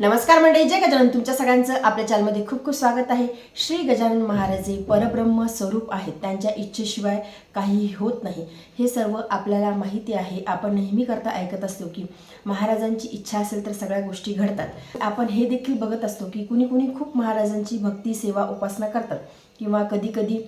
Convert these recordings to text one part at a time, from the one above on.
नमस्कार मंडळी जय गजानन. तुमच्या सगळ्यांचं आपल्या चॅनलमध्ये खूप खूप स्वागत आहे. श्री गजानन महाराज हे परब्रह्म स्वरूप आहेत. त्यांच्या इच्छेशिवाय काहीही होत नाही. हे सर्व आपल्याला माहिती आहे. आपण नेहमी करता ऐकत असतो की महाराजांची इच्छा असेल तर सगळ्या गोष्टी घडतात. आपण हे देखील बघत असतो की कुणी कुणी खूप महाराजांची भक्ती सेवा उपासना करतात किंवा कधी कधी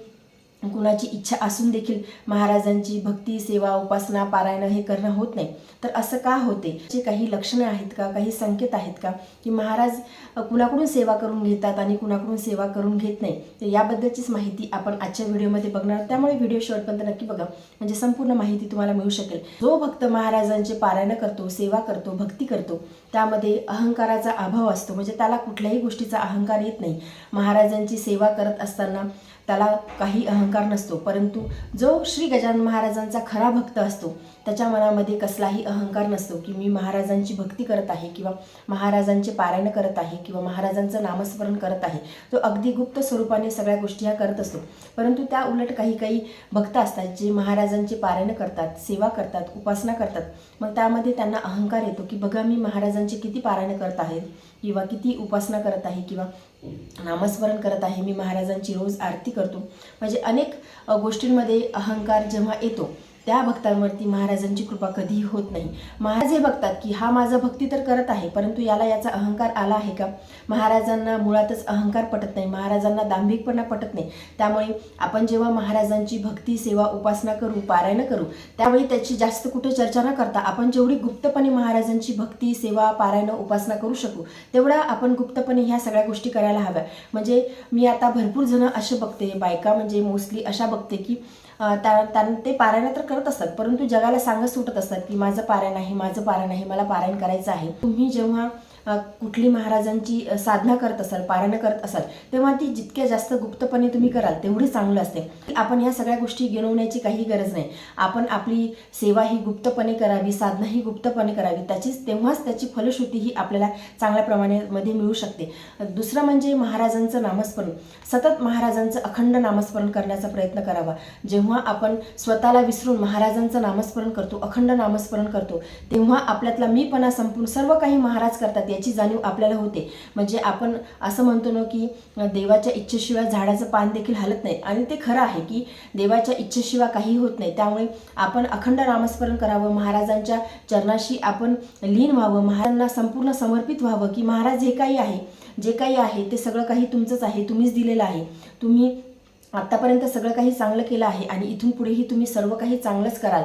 कुणाची इच्छा असून देखील महाराजांची भक्ती सेवा उपासना पारायण हे करणं होत नाही. तर असं का होते? जे काही लक्षणं आहेत का? काही संकेत आहेत का? की महाराज कुणाकडून सेवा करून घेतात आणि कुणाकडून सेवा करून घेत नाही? तर याबद्दलचीच माहिती आपण आजच्या व्हिडिओमध्ये बघणार त्यामुळे व्हिडिओ शेवटपर्यंत नक्की बघा. म्हणजे संपूर्ण माहिती तुम्हाला मिळू शकेल. जो भक्त महाराजांचे पारायण करतो सेवा करतो भक्ती करतो त्यामध्ये अहंकाराचा अभाव असतो. म्हणजे त्याला कुठल्याही गोष्टीचा अहंकार येत नाही. महाराजांची सेवा करत असताना त्याला काही अहंकार नसतो. परंतु जो श्री गजानन महाराजांचा खरा भक्त असतो त्याच्या मनामध्ये कसलाही अहंकार नसतो की मी महाराजांची भक्ती करत आहे किंवा महाराजांचे पारायण करत आहे किंवा महाराजांचं नामस्मरण करत आहे. तो अगदी गुप्त स्वरूपाने सगळ्या गोष्टी ह्या करत असतो. परंतु त्या उलट काही काही भक्त असतात जे महाराजांचे पारायण करतात सेवा करतात उपासना करतात. मग त्यामध्ये त्यांना अहंकार येतो की बघा मी महाराजांचे किती पारायण करत आहे किंवा किती उपासना करत आहे किंवा नामस्मरण करत आहे. मी महाराजांची रोज आरती करतो. म्हणजे अनेक गोष्टींमध्ये अहंकार जेव्हा येतो त्या भक्तांवरती महाराजांची कृपा कधीही होत नाही. महाराज हे बघतात की हा माझा भक्ती तर करत आहे परंतु याला याचा अहंकार आला आहे का? महाराजांना मुळातच अहंकार पटत नाही महाराजांना दांभिकपणा पटत नाही. त्यामुळे आपण जेव्हा महाराजांची भक्ती सेवा उपासना करू पारायण करू त्यावेळी त्याची जास्त कुठे चर्चा न करता आपण जेवढी गुप्तपणे महाराजांची भक्ती सेवा पारायण उपासना करू शकू तेवढा आपण गुप्तपणे ह्या सगळ्या गोष्टी करायला हव्या. म्हणजे मी आता भरपूर जण असे बघते बायका म्हणजे मोस्टली अशा बघते की त्या त्यां ते पारायण तर करत असतात परंतु जगाला सांगत सुटत असतात की माझं पारायण आहे माझं पारायण आहे मला पारायण करायचं आहे. तुम्ही जेव्हा कुठली महाराजांची साधना करत असाल पारायण करत असाल तेव्हा ती जितक्या जास्त गुप्तपणे तुम्ही कराल तेवढी चांगलं असते. आपण ह्या सगळ्या गोष्टी गिनवण्याची काही गरज नाही. आपण आपली सेवा ही गुप्तपणे करावी साधना ही गुप्तपणे करावी त्याचीच तेव्हाच त्याची फलश्रुती ही आपल्याला चांगल्या प्रमाणामध्ये मिळू शकते. दुसरं म्हणजे महाराजांचं नामस्मरण. सतत महाराजांचं अखंड नामस्मरण करण्याचा प्रयत्न करावा. जेव्हा आपण स्वतःला विसरून महाराजांचं नामस्मरण करतो अखंड नामस्मरण करतो तेव्हा आपल्यातला मीपणा संपून सर्व काही महाराज करतात. याची जाणीव आपल्याला होते. म्हणजे आपण असं म्हणतो ना की देवाच्या इच्छेशिवाय झाडाचं पान देखील हलत नाही. आणि ते खरं आहे की देवाच्या इच्छेशिवाय काही होत नाही. त्यामुळे आपण अखंड नामस्मरण करावं महाराजांच्या चरणाशी आपण लीन व्हावं महाराजांना संपूर्ण समर्पित व्हावं की महाराज जे काही आहे जे काही आहे ते सगळं काही तुमचंच आहे तुम्हीच दिलेलं आहे. तुम्ही आत्तापर्यंत सगळं काही चांगलं केलं आहे आणि इथून पुढेही तुम्ही सर्व काही चांगलंच कराल.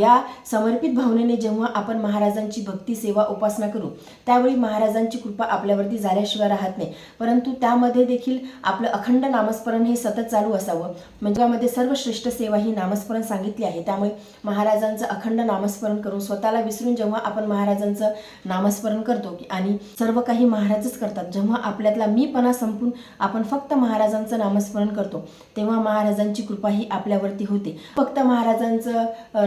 या समर्पित भावनेने जेव्हा आपण महाराजांची भक्ती सेवा उपासना करू त्यावेळी महाराजांची कृपा आपल्यावरती झाल्याशिवाय राहत नाही. परंतु त्यामध्ये देखील आपलं अखंड नामस्मरण हे सतत चालू असावं. म्हणजे सर्व सर्वश्रेष्ठ सेवा ही नामस्मरण सांगितली आहे. त्यामुळे महाराजांचं अखंड नामस्मरण करून स्वतःला विसरून जेव्हा आपण महाराजांचं नामस्मरण करतो आणि सर्व काही महाराजच करतात जेव्हा आपल्यातला मीपणा संपून आपण फक्त महाराजांचं नामस्मरण करतो. तेव्हा महाराजांची कृपा ही आपल्यावरती होते. फक्त महाराजांचं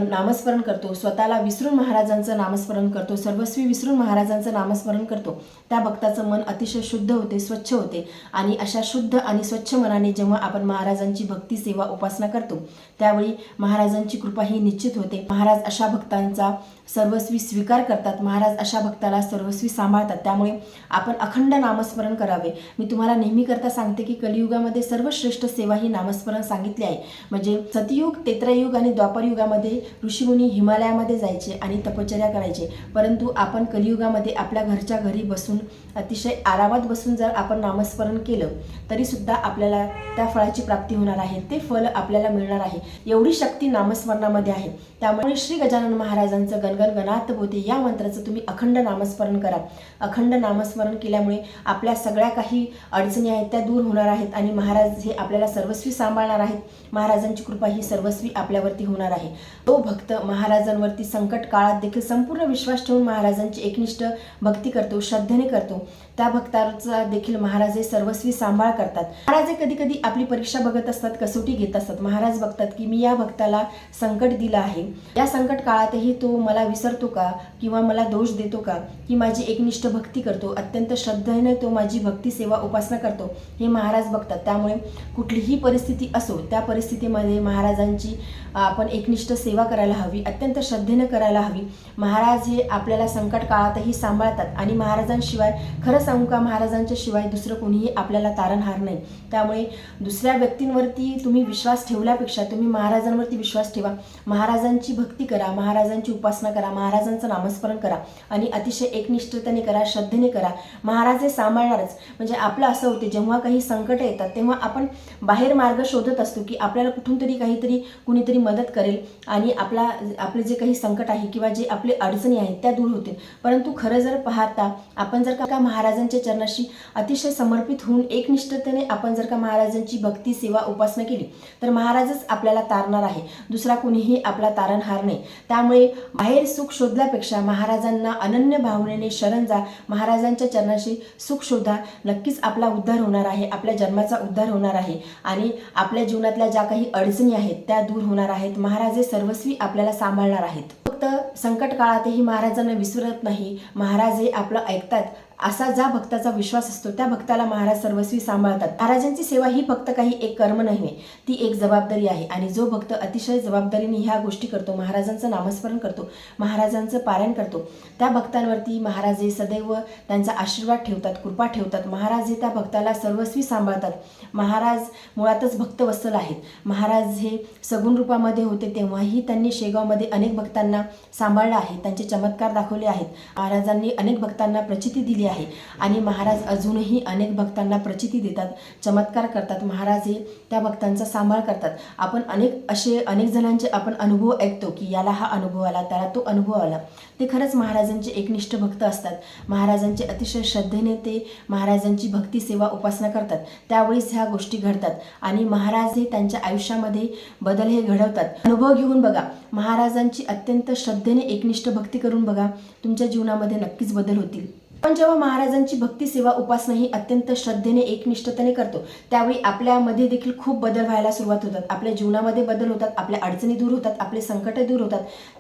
नामस्मरण करतो स्वतःला विसरून महाराजांचं नामस्मरण करतो सर्वस्वी विसरून महाराजांचं नामस्मरण करतो त्या भक्ताचं मन अतिशय शुद्ध होते स्वच्छ होते. आणि अशा शुद्ध आणि स्वच्छ मनाने जेव्हा आपण महाराजांची भक्ती सेवा उपासना करतो त्यावेळी महाराजांची कृपा ही निश्चित होते. महाराज अशा भक्तांचा सर्वस्वी स्वीकार करतात महाराज अशा भक्ताला सर्वस्वी सांभाळतात. त्यामुळे आपण अखंड नामस्मरण करावे. मी तुम्हाला नेहमी करता सांगते की कलियुगामध्ये सर्वश्रेष्ठ सेवा ही नामस्मरण सांगितले आहे. म्हणजे सतयुग तेत्रयुग आणि द्वापरयुगामध्ये ऋषीमुनी हिमालयामध्ये जायचे आणि तपश्चर्या करायचे. परंतु आपण कलियुगामध्ये आपल्या घरच्या घरी बसून अतिशय आरामात बसून जर आपण नामस्मरण केलं तरी सुद्धा आपल्याला त्या फळाची प्राप्ती होणार आहे. ते फळ आपल्याला मिळणार आहे. एवढी शक्ती नामस्मरणामध्ये आहे. त्यामुळे श्री गजानन महाराजांचं गणगण गणात बोते या मंत्राचं तुम्ही अखंड नामस्मरण करा. अखंड नामस्मरण केल्यामुळे आपल्या सगळ्या काही अडचणी आहेत त्या दूर होणार आहेत आणि महाराज हे आपल्याला सर्वस्वी सांभाळणार आहेत. महाराजांची कृपा ही सर्वस्वी आपल्यावरती होणार आहे. तो भक्त महाराजांवरती संकट काळात देखील संपूर्ण विश्वास ठेवून महाराजांची एकनिष्ठ भक्ती करतो श्रद्धेने करतो. त्या भक्ताचा देखील महाराज हे सर्वस्वी सांभाळ करतात. महाराज हे कधी कधी आपली परीक्षा बघत असतात कसोटी घेत असतात. महाराज बघतात की मी या भक्ताला संकट दिलं आहे. या संकट काळातही तो मला विसरतो का? किंवा मला दोष देतो का? की माझी एकनिष्ठ भक्ती करतो. अत्यंत श्रद्धेने तो माझी भक्ती सेवा उपासना करतो हे महाराज बघतात. त्यामुळे कुठलीही परिस्थिती असो त्या परिस्थितीमध्ये महाराजांची आपण एकनिष्ठ सेवा करायला हवी अत्यंत श्रद्धेने करायला हवी. महाराज हे आपल्याला संकट काळातही सांभाळतात आणि महाराजांशिवाय खरं सांगू का महाराजांच्या शिवाय दुसरं कोणीही आपल्याला तारणहार नाही. त्यामुळे दुसऱ्या व्यक्तींवरती तुम्ही विश्वास ठेवल्यापेक्षा तुम्ही महाराजांवरती विश्वास ठेवा. महाराजांची भक्ती करा महाराजांची उपासना करा महाराजांचं नामस्मरण करा आणि अतिशय एकनिष्ठतेने करा श्रद्धेने करा. महाराज हे सांभाळणारच. म्हणजे आपलं असं होते जेव्हा काही संकट येतात तेव्हा आपण बाहेर मार्ग शोधत असतो की आपल्याला कुठून तरी काहीतरी कुणीतरी मदत करेल आणि आपला आपले जे काही संकट आहे किंवा जे आपले अडचणी आहेत त्या दूर होतील. परंतु खरं जर पाहता आपण जर का महाराजांच्या चरणाशी अतिशय समर्पित होऊन एकनिष्ठतेने आपण जर का महाराजांची भक्ती सेवा उपासना केली तर महाराजच आपल्याला तारणार आहे. दुसरा कुणीही आपला तारणहार नाही. त्यामुळे बाहेर सुख शोधल्यापेक्षा महाराजांना अनन्य भावनेने शरण जा. महाराजांच्या चरणाशी सुख शोधा. नक्कीच आपला उद्धार होणार आहे. आपल्या जन्माचा उद्धार होणार आहे. आणि आपल्या जीवनातल्या ज्या काही अडचणी आहेत त्या दूर होणार आहेत. महाराजे सर्वस्वी आपल्याला सांभाळणार आहेत. फक्त संकट काळातही महाराजांना विसरत नाही. महाराज हे आपलं ऐकतात. असा ज्या भक्ताचा विश्वास असतो त्या भक्ताला महाराज सर्वस्वी सांभाळतात. महाराजांची सेवा ही फक्त काही एक कर्म नाही ती एक जबाबदारी आहे. आणि जो भक्त अतिशय जबाबदारीने ह्या गोष्टी करतो महाराजांचं नामस्मरण करतो महाराजांचं पारायण करतो त्या भक्तांवरती महाराज हे सदैव त्यांचा आशीर्वाद ठेवतात कृपा ठेवतात. महाराज हे त्या भक्ताला सर्वस्वी सांभाळतात. महाराज मुळातच भक्तवत्सल आहेत. महाराज हे सगुण रूपामध्ये होते तेव्हाही त्यांनी शेगावमध्ये अनेक भक्तांना सांभाळलं आहे त्यांचे चमत्कार दाखवले आहेत. महाराजांनी अनेक भक्तांना प्रचिती दिली आहे. आणि महाराज अजूनही अनेक भक्तांना प्रचिती देतात चमत्कार करतात. महाराज हे त्या भक्तांचा सांभाळ करतात. आपण अनेक असे अनेक जणांचे आपण अनुभव ऐकतो की याला हा अनुभव आला त्याला तो अनुभव आला. ते खरंच महाराजांचे एकनिष्ठ भक्त असतात. महाराजांचे अतिशय श्रद्धेने ते महाराजांची भक्ती सेवा उपासना करतात. त्यावेळीच ह्या गोष्टी घडतात. आणि महाराज हे त्यांच्या आयुष्यामध्ये बदल हे घडवतात. अनुभव घेऊन बघा. महाराजांची अत्यंत श्रद्धेने एकनिष्ठ भक्ती करून बघा. तुमच्या जीवनामध्ये नक्कीच बदल होतील. पण जेव्हा महाराजांची भक्ती सेवा उपासना ही अत्यंत श्रद्धेने एकनिष्ठतेने करतो त्यावेळी आपल्यामध्ये देखील खूप बदल व्हायला सुरुवात होतात. आपल्या जीवनामध्ये बदल होतात आपल्या अडचणी दूर होतात आपले संकट दूर होतात.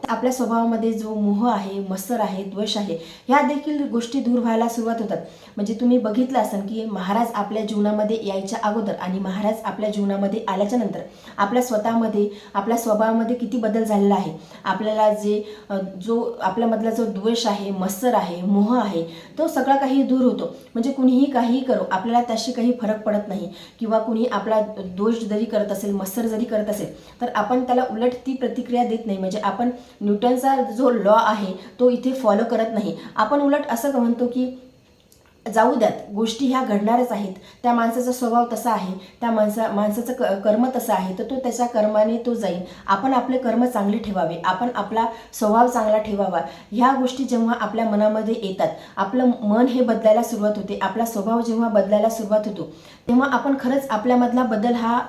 आपल्या स्वभावामध्ये जो मोह आहे मत्सर आहे द्वेष आहे ह्या देखील गोष्टी दूर व्हायला सुरुवात होतात. म्हणजे तुम्ही बघितलं असाल की महाराज आपल्या जीवनामध्ये यायच्या अगोदर आणि महाराज आपल्या जीवनामध्ये आल्याच्यानंतर आपल्या स्वतःमध्ये आपल्या स्वभावामध्ये किती बदल झालेला आहे. आपल्याला जे जो आपल्यामधला जो द्वेष आहे मत्सर आहे मोह आहे तो सगळा काही दूर होतो. म्हणजे कुणीही काहीही करो आपल्याला त्याशी काही फरक पडत नाही. किंवा कुणी आपला दोष जरी करत असेल मत्सर जरी करत असेल तर आपण त्याला उलट ती प्रतिक्रिया देत नाही. म्हणजे आपण न्यूटनचा जो लॉ आहे तो इथे फॉलो करत नाही. आपण उलट असं म्हणतो की जाऊ द्यात. गोष्टी ह्या घडणारच आहेत. त्या माणसाचा स्वभाव तसा आहे. त्या माणसा माणसाचं क कर्म तसं आहे तर तो त्याच्या कर्माने तो जाईल. आपण आपले कर्म चांगले ठेवावे. आपण आपला स्वभाव चांगला ठेवावा. ह्या गोष्टी जेव्हा आपल्या मनामध्ये येतात आपलं मन हे बदलायला सुरुवात होते. आपला स्वभाव जेव्हा बदलायला सुरुवात होतो तेव्हा आपण खरंच आपल्यामधला बदल हा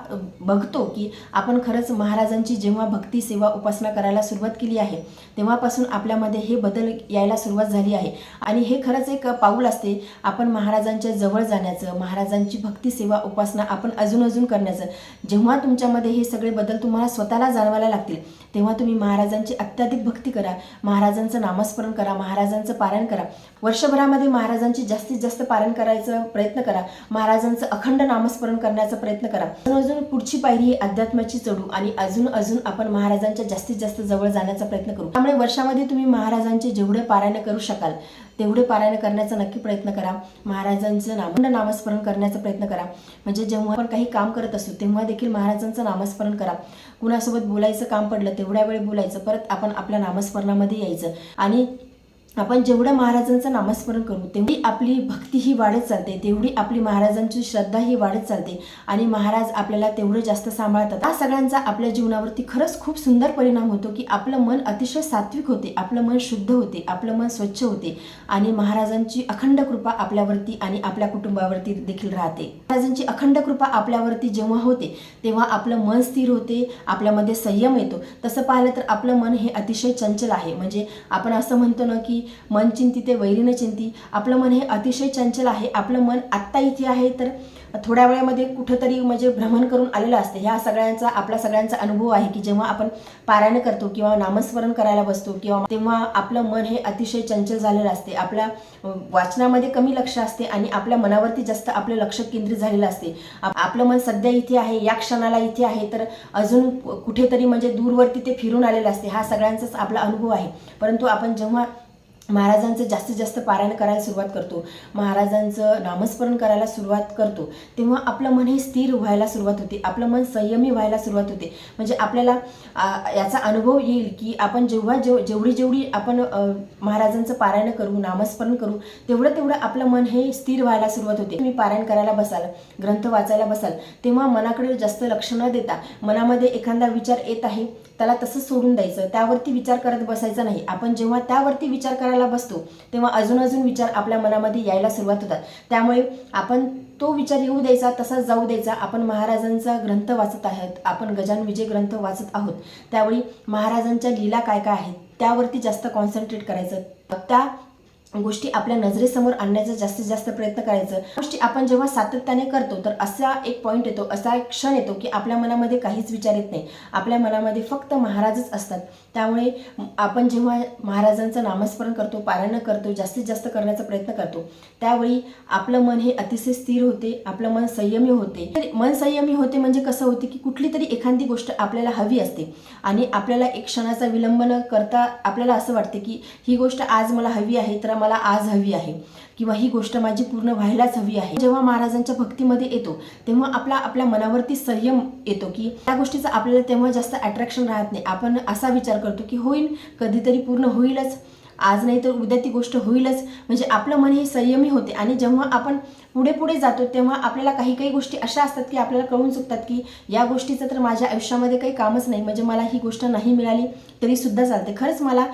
बघतो की आपण खरंच महाराजांची जेव्हा भक्ती सेवा उपासना करायला सुरुवात केली आहे तेव्हापासून आपल्यामध्ये हे बदल यायला सुरुवात झाली आहे. आणि हे खरंच एक पाऊल असते आपण महाराजांच्या जवळ जाण्याचं महाराजांची भक्ती सेवा उपासना आपण अजून अजून करण्याचं. जेव्हा तुमच्यामध्ये हे सगळे बदल तुम्हाला स्वतःला जाणवायला लागतील तेव्हा तुम्ही महाराजांची अत्याधिक भक्ती करा महाराजांचं नामस्मरण करा महाराजांचं पारायण करा. वर्षभरामध्ये महाराजांची जास्तीत जास्त पारायण करायचा प्रयत्न करा महाराजांचं अखंड नामस्मरण करण्याचा प्रयत्न करा. अजून अजून पुढची पायरी ही अध्यात्माची चढू आणि अजून अजून आपण महाराजांच्या जास्तीत जास्त जवळ जाण्याचा प्रयत्न करू. त्यामुळे वर्षामध्ये तुम्ही महाराजांचे जेवढे पारायण करू शकाल तेवढे पारायण करण्याचा नक्की प्रयत्न करा. महाराजांचं नामंड नामस्मरण करण्याचा प्रयत्न करा. म्हणजे जेव्हा आपण काही काम करत असू तेव्हा देखील महाराजांचं नामस्मरण करा. कुणासोबत बोलायचं काम पडलं तेवढ्या वेळ बोलायचं. परत आपण आपल्या नामस्मरणामध्ये यायचं. आणि आपण जेवढं महाराजांचं नामस्मरण करू तेवढी आपली भक्ती ही वाढत चालते तेवढी आपली महाराजांची श्रद्धा ही वाढत चालते आणि महाराज आपल्याला तेवढं जास्त सांभाळतात. हा सगळ्यांचा आपल्या जीवनावरती खरंच खूप सुंदर परिणाम होतो की आपलं मन अतिशय सात्विक होते आपलं मन शुद्ध होते आपलं मन स्वच्छ होते आणि महाराजांची अखंड कृपा आपल्यावरती आणि आपल्या कुटुंबावरती देखील राहते. महाराजांची अखंड कृपा आपल्यावरती जेव्हा होते तेव्हा आपलं मन स्थिर होते आपल्यामध्ये संयम येतो. तसं पाहिलं तर आपलं मन हे अतिशय चंचल आहे. म्हणजे आपण असं म्हणतो ना की मन चिंती ते वैरीनं चिंती. आपलं मन हे अतिशय चंचल आहे. आपलं मन आत्ता इथे आहे तर थोड्या वेळामध्ये कुठंतरी म्हणजे भ्रमण करून आलेलं असते. ह्या सगळ्यांचा आपला सगळ्यांचा अनुभव आहे की जेव्हा आपण पारायण करतो किंवा नामस्मरण करायला बसतो किंवा तेव्हा आपलं मन हे अतिशय चंचल झालेलं असते. आपल्या वाचनामध्ये कमी लक्ष असते आणि आपल्या मनावरती जास्त आपलं लक्ष केंद्रित झालेलं असते. आपलं मन सध्या इथे आहे या क्षणाला इथे आहे तर अजून कुठेतरी म्हणजे दूरवरती ते फिरून आलेलं असते. हा सगळ्यांचाच आपला अनुभव आहे. परंतु आपण जेव्हा महाराजांचं जास्तीत जास्त पारायण करायला सुरुवात करतो. महाराजांचं नामस्मरण करायला सुरुवात करतो. तेव्हा आपलं मन हे स्थिर व्हायला सुरुवात होते. आपलं मन संयमी व्हायला सुरुवात होते. म्हणजे आपल्याला याचा अनुभव येईल की आपण जेव्हा जेव जेवढी जेवढी आपण महाराजांचं पारायण करू नामस्मरण करू तेवढं तेवढं आपलं मन हे स्थिर व्हायला सुरुवात होते. तुम्ही पारायण करायला बसाल ग्रंथ वाचायला बसाल तेव्हा मनाकडे जास्त लक्ष न देता मनामध्ये एखादा विचार येत आहे त्याला तसंच सोडून द्यायचं. त्यावरती विचार करत बसायचा नाही. आपण जेव्हा त्यावरती विचार करायला बसतो तेव्हा अजून अजून विचार आपल्या मनामध्ये यायला सुरुवात होतात. त्यामुळे आपण तो विचार येऊ द्यायचा तसाच जाऊ द्यायचा. आपण महाराजांचा ग्रंथ वाचत आहोत. आपण गजान विजय ग्रंथ वाचत आहोत. त्यावेळी महाराजांच्या लीला काय काय आहेत? त्यावरती जास्त कॉन्सन्ट्रेट करायचं. त्या गोष्टी आपल्या नजरेसमोर आणण्याचा जास्तीत जास्त प्रयत्न करायचं. गोष्टी आपण जेव्हा सातत्याने करतो तर असा एक पॉईंट येतो असा एक क्षण येतो की आपल्या मनामध्ये काहीच विचार येत नाही. आपल्या मनामध्ये फक्त महाराजच असतात. त्यामुळे आपण जेव्हा महाराजांचं नामस्मरण करतो पारायण करतो जास्तीत जास्त करण्याचा प्रयत्न करतो त्यावेळी आपलं मन हे अतिशय स्थिर होते आपलं मन संयमी होते. तर मन संयमी होते म्हणजे कसं होते की कुठली तरी एखादी गोष्ट आपल्याला हवी असते आणि आपल्याला एक क्षणाचा विलंब न करता आपल्याला असं वाटते की ही गोष्ट आज मला हवी आहे तर मला आज हवी आहे. किंवा ही गोष्ट माझी पूर्ण व्हायलाच हवी आहे. जेव्हा महाराजांच्या भक्तीमध्ये येतो तेव्हा आपला आपल्या मनावरती संयम येतो की त्या गोष्टीचं आपल्याला तेव्हा जास्त अट्रॅक्शन राहत नाही. आपण असा विचार करतो की होईल कधीतरी पूर्ण होईलच. आज नाही तर उद्या ती गोष्ट होईलच. म्हणजे आपलं मन हे संयमी होते आणि जेव्हा आपण पुढे पुढे जातो तेव्हा आपल्याला काही काही गोष्टी अशा असतात की आपल्याला कळून चुकतात की या गोष्टीचं तर माझ्या आयुष्यामध्ये काही कामच नाही म्हणजे मला ही गोष्ट नाही मिळाली तरी सुद्धा चालते. खरंच मला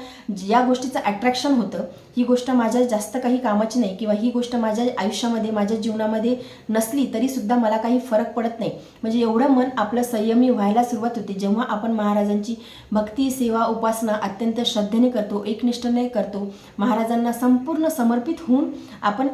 या गोष्टीचं अट्रॅक्शन होतं. ही गोष्ट माझ्या जास्त काही कामाची नाही किंवा ही गोष्ट माझ्या आयुष्यामध्ये माझ्या जीवनामध्ये नसली तरी सुद्धा मला काही फरक पडत नाही. म्हणजे एवढं मन आपलं संयमी व्हायला सुरुवात होते. जेव्हा आपण महाराजांची भक्ती सेवा उपासना अत्यंत श्रद्धेने करतो एकनिष्ठने करतो महाराजांना संपूर्ण समर्पित होऊन आपण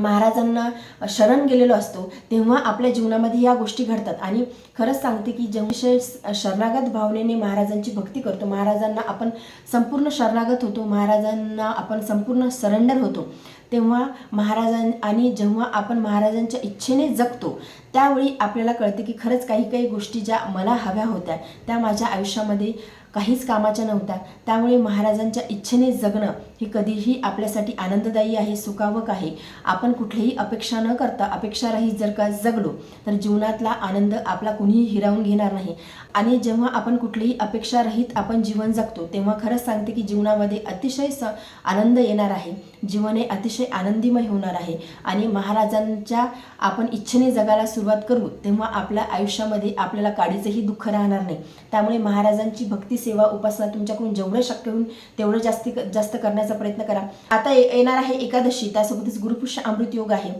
महाराजांना शरण गेलेलो असतो तेव्हा आपल्या जीवनामध्ये या गोष्टी घडतात. आणि खरंच सांगते की जेव्हा शरणागत भावनेने महाराजांची भक्ती करतो महाराजांना आपण संपूर्ण शरणागत होतो महाराजांना आपण संपूर्ण सरेंडर होतो तेव्हा महाराजां आणि जेव्हा आपण महाराजांच्या इच्छेने जगतो त्यावेळी आपल्याला कळते की खरंच काही काही गोष्टी ज्या मला हव्या होत्या त्या माझ्या आयुष्यामध्ये काहीच कामाच्या नव्हत्या. त्यामुळे महाराजांच्या इच्छेने जगणं हे कधीही आपल्यासाठी आनंददायी आहे सुखावक आहे. आपण कुठलीही अपेक्षा न करता अपेक्षारहित जर का जगलो तर जीवनातला आनंद आपला कुणीही हिरावून घेणार नाही. आणि जेव्हा आपण कुठलीही अपेक्षारहित आपण जीवन जगतो तेव्हा खरंच सांगते की जीवनामध्ये अतिशय स आनंद येणार आहे. जीवन हे अतिशय आनंदीमय होणार आहे. आणि महाराजांच्या आपण इच्छेने जगायला सुरुवात करू तेव्हा आपल्या आयुष्यामध्ये आपल्याला काडीचंही दुःख राहणार नाही. त्यामुळे महाराजांची भक्ती सेवा उपासना तुमच्याकडून जेवढं शक्य होईल तेवढं जास्ती जास्त करण्याचा प्रयत्न करा. आता येणार आहे एकादशी त्यासोबतच गुरुपुष्य अमृत योग आहे.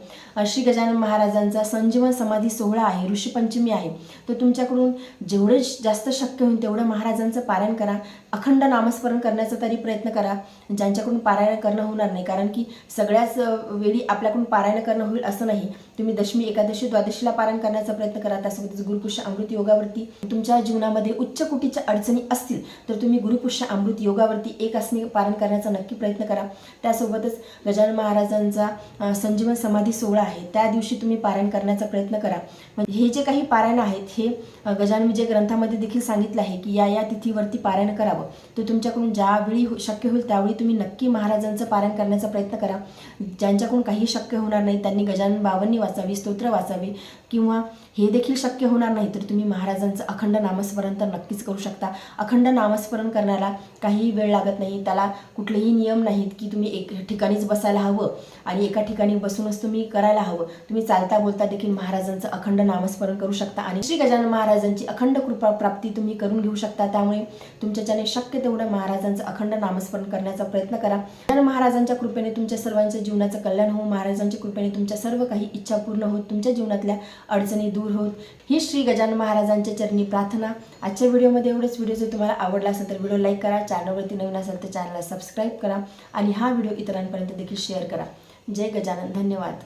श्री गजानन महाराजांचा संजीवन समाधी सोहळा आहे ऋषीपंचमी आहे. तर तुमच्याकडून जेवढे जास्त शक्य होईल तेवढं महाराजांचं पारायण करा. अखंड नामस्मरण करण्याचा तरी प्रयत्न करा. ज्यांच्याकडून पारायण करणं होणार नाही कारण की सगळ्याच वेळी आपल्याकडून पारायण करणं होईल असं नाही. तुम्ही दशमी एकादशी द्वादशीला पारायण करण्याचा प्रयत्न करा. त्यासोबतच गुरुपुष्य अमृत योगावरती तुमच्या जीवनामध्ये उच्च कुटीच्या अडचणी असतील तर तुम्ही गुरुपुष्य अमृत योगावरती एक आसनी पारण करण्याचा नक्की प्रयत्न करा. त्यासोबतच गजानन महाराजांचा संजीवन समाधी सोहळा आहे. त्या दिवशी तुम्ही पारायण करण्याचा प्रयत्न करा. म्हणजे हे जे काही पारायण आहेत हे गजानन विजय ग्रंथामध्ये देखील सांगितलं आहे की या या तिथीवरती पारायण करावं. तर तुमच्याकडून ज्यावेळी हो, शक्य होईल त्यावेळी तुम्ही नक्की महाराजांचं पारायण करण्याचा प्रयत्न करा. ज्यांच्याकडून काही शक्य होणार नाही त्यांनी गजानन बावन्नी वाचावी स्तोत्र वाचावी. किंवा हे देखील शक्य होणार नाही तर तुम्ही महाराजांचं अखंड नामस्मरण तर नक्कीच करू शकता. अखंड नामस्मरण करण्याला काही वेळ लागत नाही त्याला कुठलेही नियम नाहीत की तुम्ही एक ठिकाणीच बसायला हवं आणि एका ठिकाणी बसूनच तुम्ही करायला हवं. तुम्ही चालता बोलता देखील महाराजांचं अखंड नामस्मरण करू शकता आणि श्री गजानन महाराजांची अखंड कृपा प्राप्ती तुम्ही करून घेऊ शकता. त्यामुळे तुमच्याच्याने शक्य तेवढं महाराजांचं अखंड नामस्मरण करण्याचा प्रयत्न करा. गजानन महाराजांच्या कृपेने तुमच्या सर्वांच्या जीवनाचं कल्याण होऊन महाराजांच्या कृपेने तुमच्या सर्व काही इच्छा पूर्ण होत. तुमच्या जीवनातल्या अडचणी दूर होत. ही श्री गजानन महाराजांच्या चरणी प्रार्थना. आजच्या व्हिडिओमध्ये एवढंच. व्हिडिओ जर तुम्हाला आवडला असेल तर व्हिडिओ लाईक करा. चॅनलवरती नवीन असेल तर चॅनलला सबस्क्राईब करा आणि हा व्हिडिओ इतरांपर्यंत देखील शेअर करा. जय गजानन. धन्यवाद.